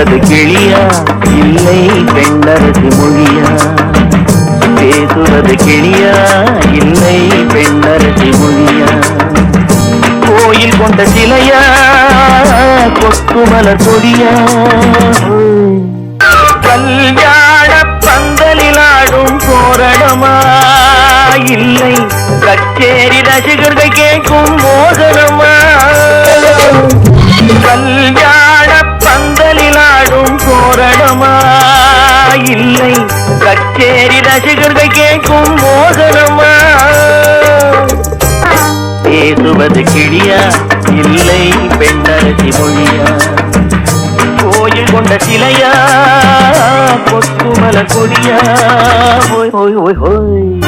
பேசுறது கிளியா? இல்லை பெண்ணரசு மொழியா? பேசுறது கிளியா? இல்லை பெண்ணரசு மொழியா? கோயில் கொண்ட சிலையா? கொக்கு மலர் கொடியா கல்யாண பந்தலில் ஆடும் போரணமா இல்லை கச்சேரி ரசிகர்கள் கேட்கும் மோகன கச்சேரி ரசிகர்கள் கேட்கும் மோகனமா பேசுவது கிளியா? இல்லை பெண்ணரசி மொழியா? கோயில் கொண்ட சிலையா? கொத்துமல கொடியா? ஓய் ஓய் ஓய் ஓய்.